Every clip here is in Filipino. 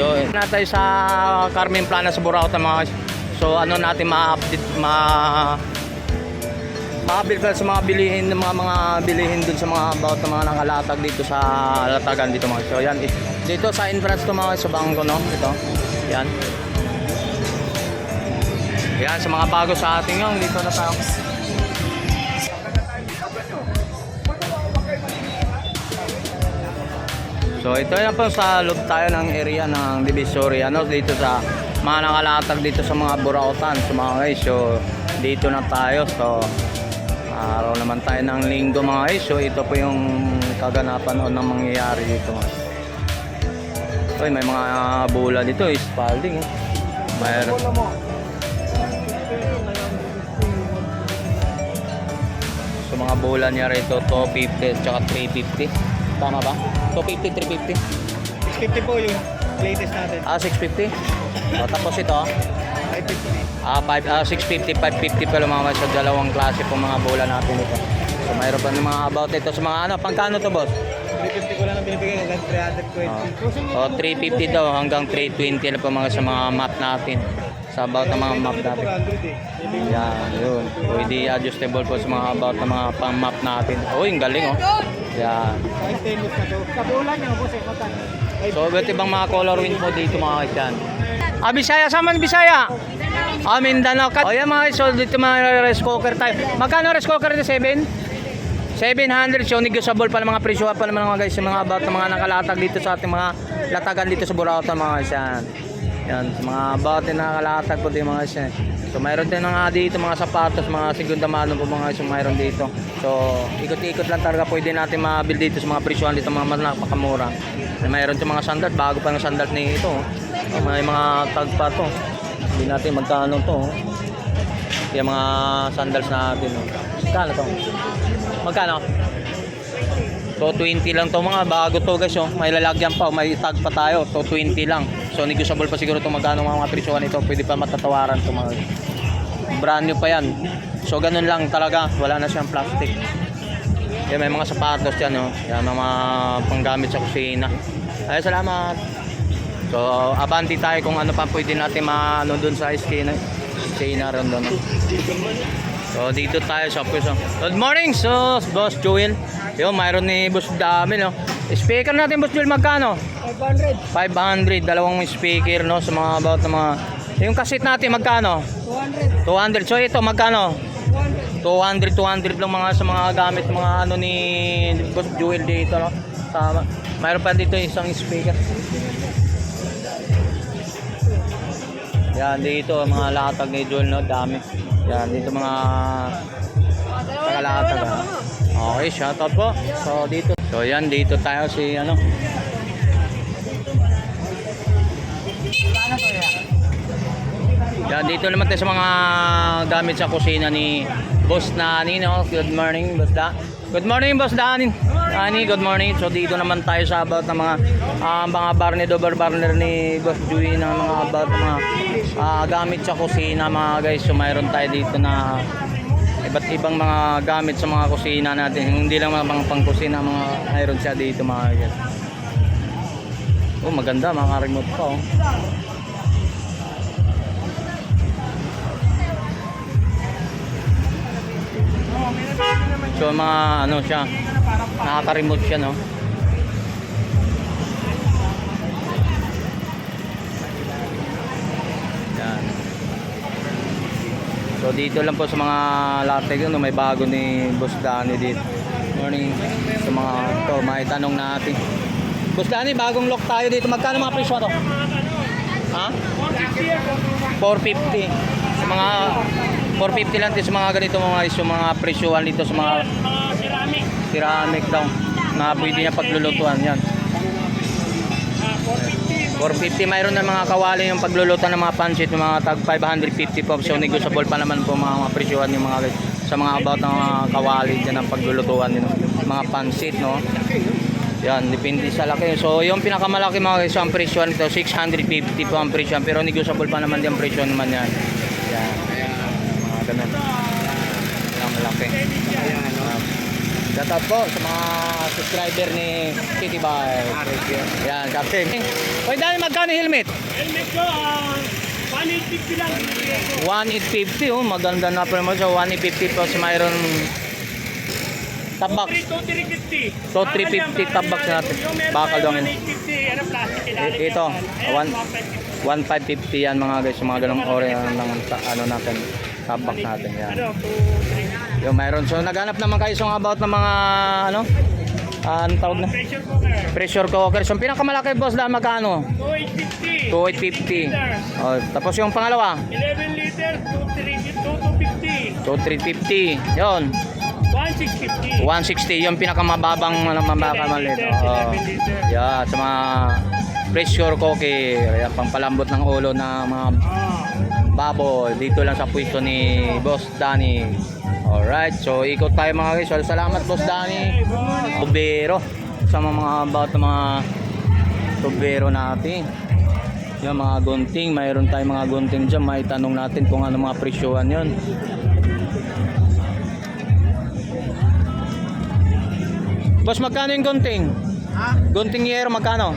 so nandito. Na tayo sa Carmen Plana sa Burauta mga. So ano natin ma-update, ma ma-update sa mga bilihin ng mga mga bilihin dun sa mga about mga nakalatag dito sa latagan dito mga. So yan, dito sa entrance to mga sa bangko no, ito. Yan. Yan, sa mga bago sa ating yung dito na tayo. So ito na po sa loob tayo ng area ng Divisory ano dito sa mga nakalatag dito sa mga burautan sa mga guys. So dito na tayo. So araw naman tayo ng linggo mga guys. So ito po yung kaganapan o nang mangyayari dito. Uy, may mga bola dito, eh, spalding. Eh. Mayroon. So mga bola niya rito, 250 at saka 350. Tama ba? 250, 350. 650 po yung latest natin. Ah, 650. O, tapos ito, 550. ah, 5, ah, 650, 550 pala mga sa dalawang klase po mga bola natin ito. So mayroon pa ng mga about ito sa mga ano, pangkano to boss? 350 ko lang ang binibigay hanggang 320. O, 350 daw hanggang 320 na po mga sa mga map natin. Sa about ng mga map natin. 400. Yan, yun. Pwede adjustable po sa mga about ng mga pang map natin. Oh, yung galing oh. Yan. Stainless na to. Sa. So, iba't ibang mga color win po dito mga kaisan. Ah, Bisaya, saan man Bisaya? Ah, Mindanao. O yan mga so dito mga rice cooker tayo. Magkano rice cooker dito? 7? 700. So, negotiable pa ng mga presyo pa naman mga guys. Yung mga about ng mga nakalatag dito sa ating mga latagan dito sa Burauta mga guys. Yan. Mga about yung nakalatag po dito mga yan. So, mayroon din mga dito mga sapatos, mga segunda mano po mga yung mayroon dito. So, ikot-ikot lang talaga pwede natin mabil dito sa mga presyohan dito mga mas napakamura. Mayroon din mga sandals. Bago pa ng sandals ni ito. oh. Oh, may mga tag pa to. Hindi natin magkano to. oh. Yung mga sandals natin. Oh. Magkano to? Magkano? So 20 lang to mga bago to guys oh. May lalagyan pa, may tag pa tayo. So 20 lang. So negotiable pa siguro to magkano mga, presyohan ito. Pwede pa matatawaran to mga brand new pa yan. So ganun lang talaga. Wala na siyang plastic. Yan may mga sapatos yan oh. Yan mga panggamit sa kusina. Ay salamat. So abanti tayo kung ano pa pwede natin maano doon sa esquina. Esquina ron doon. oh. So dito tayo sa pwesto. Good morning, so Boss Joel. Yo, mayroon ni Boss Dami no. Speaker natin Boss Joel magkano? 500. 500, dalawang speaker no sa mga about mga yung kasit natin magkano? 200. 200. So ito magkano? 200. 200, 200 lang mga sa mga gamit mga ano ni Joel dito no. Sa mayroon pa dito isang speaker. Yan dito mga latag ni Joel no, dami. Yan dito mga Nakalatag ah. Okay, shoutout po. So dito. So yan dito tayo si ano. Yan dito naman tayo sa mga gamit sa kusina ni Boss Nani no. Good morning, Boss Da. Good morning, Boss Dani. Nani, good morning. So dito naman tayo sa about ng mga ah, mga barne dober barner ni Boss Dewey ng mga about mga ah, gamit sa kusina mga guys. So mayroon tayo dito na iba't ibang mga gamit sa mga kusina natin. Hindi lang mga pang pangkusina, mga mayroon siya dito mga guys. Oh, maganda mga remote pa oh. So mga ano siya, nakaka-remote siya no. Yan. So dito lang po sa mga latte no, may bago ni Boss Danny dito. Morning sa mga to, may tanong natin. Boss Danny, bagong lock tayo dito. Magkano mga presyo to? Ha? 450. Mga 450 lang din sa mga ganito mga iso mga presyohan dito sa mga ceramic. ceramic daw na pwede niya paglulutuan yan. 450 mayroon na mga kawali yung paglulutuan ng mga pansit ng mga tag 550 po so negotiable pa naman po mga, mga presyohan yung mga sa mga about ng mga kawali dyan ng paglulutuan din mga pansit no yan depende sa laki so yung pinakamalaki mga guys ang presyohan ito 650 po ang presyohan pero negotiable pa naman din ang presyo naman yan yan mga ganun ang malaki Ah, Shout out po sa mga subscriber ni City Bar. Yan, Captain. Hoy, Dani, magkano helmet? Helmet ko, ah, 150 lang. binigay ko. 1,850 oh, maganda na siya. 1,850 plus mayroon tabak. 2,350. So, 350 tabak sa natin. Bakal. 1,850, ano, plastic ito, yan. one- Ayan, 1,550 yan mga guys, mga ganong ore ng ano natin, tabak natin yan. 2,350. Yung mayroon. So naghanap naman kayo so about ng mga ano? Ah, anong tawag na? Pressure cooker. Pressure cooker. So pinakamalaki boss lang magkano? 2,850. 2850. Oh, tapos yung pangalawa, 11 liter, 2,350. 2350. Yon. 1,650. 160 yung pinakamababang ano mamakalit. Oh. Yeah, sa mga pressure cooker, yan pampalambot ng ulo ng mga Ah. Baboy dito lang sa pwesto ni Boss Danny. Alright, so ikot tayo mga guys. Salamat Boss Danny. Tubero sa mga about mga tubero natin. Yung mga gunting, mayroon tayong mga gunting dyan. May tanong natin kung ano mga presyohan yon. Boss, magkano yung gunting? Ha? Gunting yero, magkano?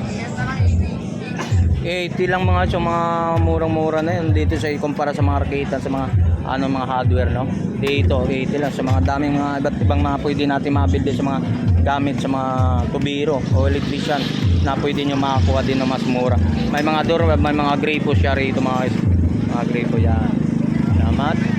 80 lang mga so mga murang-mura na yun. Dito sa ikumpara sa mga arcade sa mga ano mga hardware no? Dito 80 lang. Sa mga daming mga iba't ibang mga pwede natin mabili sa mga gamit sa mga tubiro o electrician na pwede nyo makakuha din na mas mura. May mga door may mga gripo siya rito mga mga gripo yan. Salamat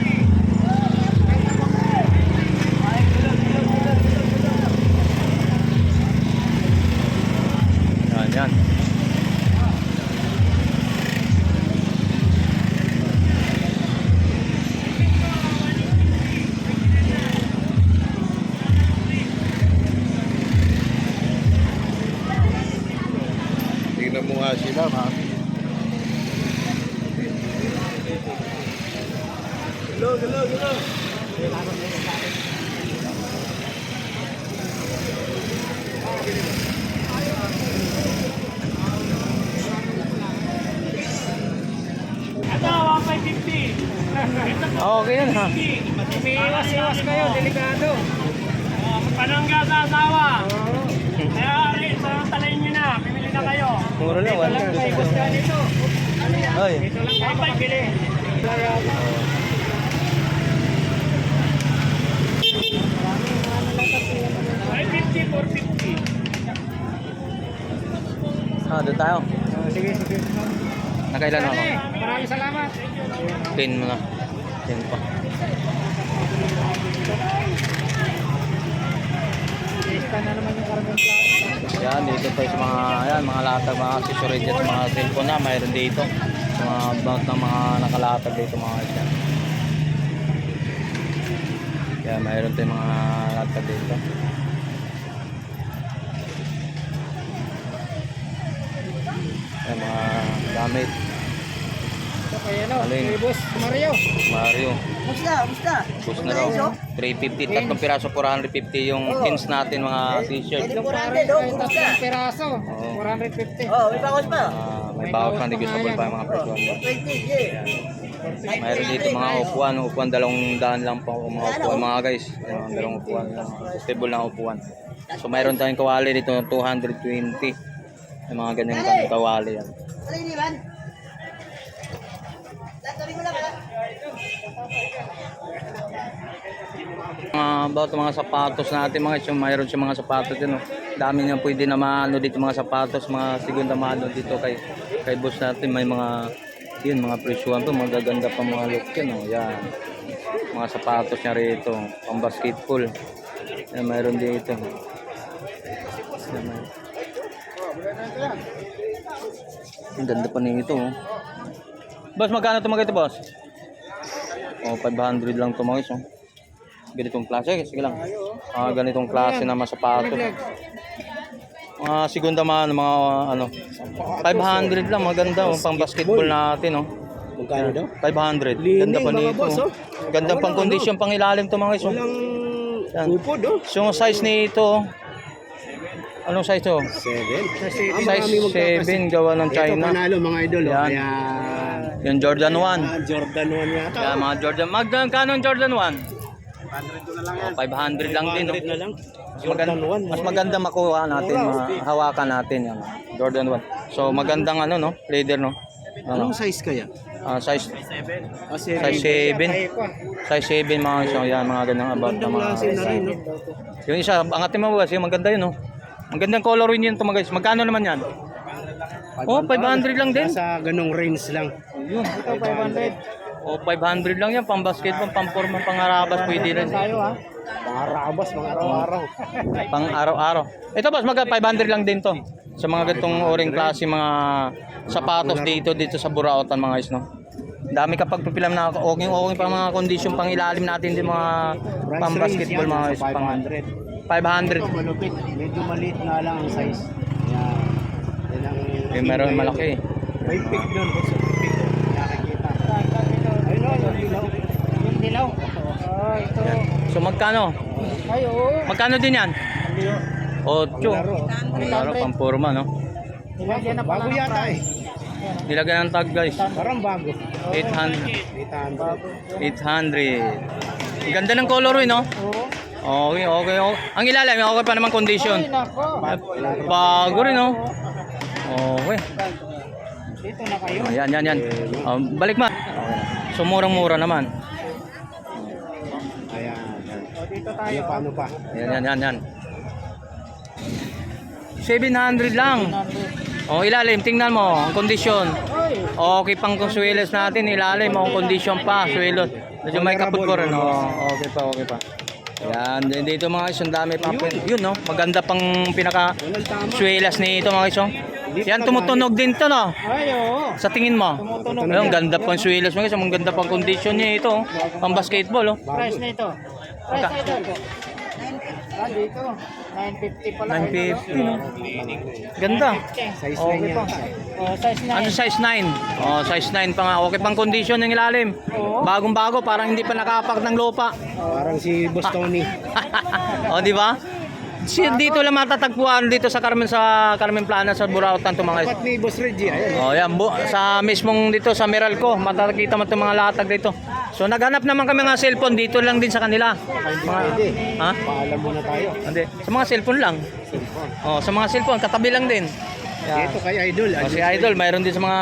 okay yan ha Umiiwas-iwas kayo, delikado. Uh, Panangga sa asawa. Kaya sa talayin nyo na, bibili na kayo. mura lang Ito lang kayo, gusto nito. ay Ito lang kayo, pagbili. Ay, 50, 450. ah doon tayo Sige, sige. nakailan ako Maraming salamat. 10 mo na 10 pa na naman yung plato. Yan, dito tayo sa mga, yan, mga latag, mga accessory dyan, mga cellphone na, mayroon dito. Sa mga about ng mga nakalatag dito mga yan. Yan, mayroon tayong mga latag dito. Yan, mga gamit. Kaya no, Alin? kay Boss Mario. Mario. Musta, musta? Bus na raw. 350, tatlong piraso, 450 yung pins natin, mga t-shirt. Yung parang kahit tatlong peraso, 450. Oh, may bawas pa. Ah, may bawat na negotiable pa yung mga presyo. 20, yeah. Mayroon dito mga upuan, upuan dalawang daan lang po mga upuan mga guys. Ayun, dalawang upuan, stable na upuan. So mayroon tayong kawali dito 220. Yung mga ganyan kan kawali yan. Ano yun, Ivan? Mga about mga sapatos natin mga yung mayroon siya mga sapatos din. Oh. Dami niya pwede na maano dito mga sapatos, mga segunda mano dito kay kay boss natin may mga yun mga presyuhan to, magaganda pa mga look yan. Oh. Yan. Mga sapatos niya rito, pang basketball. Yan, mayroon dito. Yan, may- Ang ganda pa nito. Oh. Boss, magkano ito mga ito, boss? Oh, 500 lang ito mga guys. Oh. Ganitong klase, sige lang. Ah, ganitong klase na mga sapatos. Mga segunda man, mga ano. 500 lang, maganda oh, pang basketball natin oh. Magkano daw? 500. Ganda pa nito. boss, oh. oh. Ganda pang condition, pang ilalim to mga guys. oh. Yan. upod, oh. So, yung size nito, anong size to? 7. Size 7, gawa ng China. panalo mga idol. oh. Yan. Kaya... Yung Jordan 1. Ah, Jordan 1 yata. Kaya mga Jordan, magkano ang Jordan 1? 500 ko na lang yan. Oh, 500 lang din. No? 500 na lang. Mas maganda, mas maganda makuha natin, hawakan natin yan. Jordan 1. So magandang ano no, leader no. Ano? Anong size kaya? Ah, size Ah, size 7. Size 7 mga so yan mga ganang about na mga. klase na rin, no? Yung isa, angatin mo yung maganda yun no. Magandang color rin yun to mga guys. Magkano naman yan? Oh, 500 lang din. Nasa ganong range lang. Yun. Ito 500. Oh, 500 lang yan. Pang basketball, pang forma, pang arabas, pwede rin. ha? Mga rabas, mga araw-araw. Pang araw-araw. Ito boss, magka 500 lang din to. Sa mga ganitong oring klase mga sapatos dito dito sa Burautan mga guys no. Dami kapag pipilam na okay okay pa mga condition pang ilalim natin din mga pang basketball mga guys pang 500. 500. Ito malupit. Medyo maliit nga lang ang size. Yan. Yan ang... Eh, meron malaki. May pick doon. Boss. May pick. Nakikita. Ayun o, yung dilaw. Yung dilaw. Oh, ito. So magkano? Ay, oo. Magkano din yan? Ocho. Laro. Ang laro pang forma no. Nilagyan na Bago yata eh. Nilagyan ng tag guys. Parang bago. 800. 800. 800. Ang Ganda ng color eh, no? Okay, okay, okay. Ang ilalim, okay pa naman condition. Bago rin, no? Okay. Dito na kayo. Ayan, yan, yan. Um, balik ma. So, murang-mura naman. Ayan. Dito tayo. Paano pa? Ayan, yan, yan, yan. 700 lang. O, ilalim, tingnan mo, ang kondisyon. Okay pang consuelos natin, ilalim, ang kondisyon pa, suelos. Medyo may kapot ko rin, o. Okay pa, okay pa. Yan, din dito mga ang dami pa. Yun, no? Maganda pang pinaka suelas nito mga oh. Yan, tumutunog din to, no? Ay, oo. Sa tingin mo? Ayun, ganda pang suelas mga guys, ang ganda pang kondisyon niya ito, oh. Pang basketball, oh. Price na ito. Magka- Ah, dito. 950 pala. 950, no? Ganda. Size Okay 9 yan. pa. Oh, size Ano size 9? Oh, size 9 pa nga. Okay pang condition ng ilalim. Bagong-bago, parang hindi pa nakapak ng lupa. Parang si Boss Tony. oh, di ba? Si, dito lang matatagpuan dito sa Carmen sa Carmen Plana sa Burautan to mga Dapat ni Boss Reggie. Ayan. Oh, yan bu sa mismong dito sa Meralco, matakita mo itong mga latag dito. So naghanap naman kami ng cellphone dito lang din sa kanila. Mga, Pwede. ha? Paalam muna tayo. Hindi, sa mga cellphone lang. Cellphone. Oh, sa mga cellphone katabi lang din. Yan. Dito kay Idol. Oh, si Idol, mayroon din sa mga,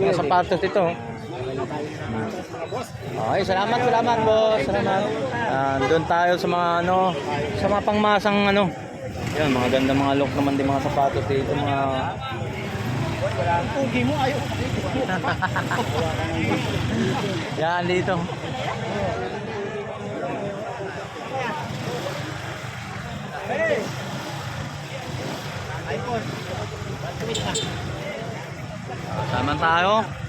mga sapatos dito. Okay, salamat, salamat boss. Salamat. Doon tayo sa mga ano, sa mga pangmasang ano. Yan, mga ganda mga look naman din mga sapatos dito, mga Pugi mo ayaw. Yan dito. Tama tayo.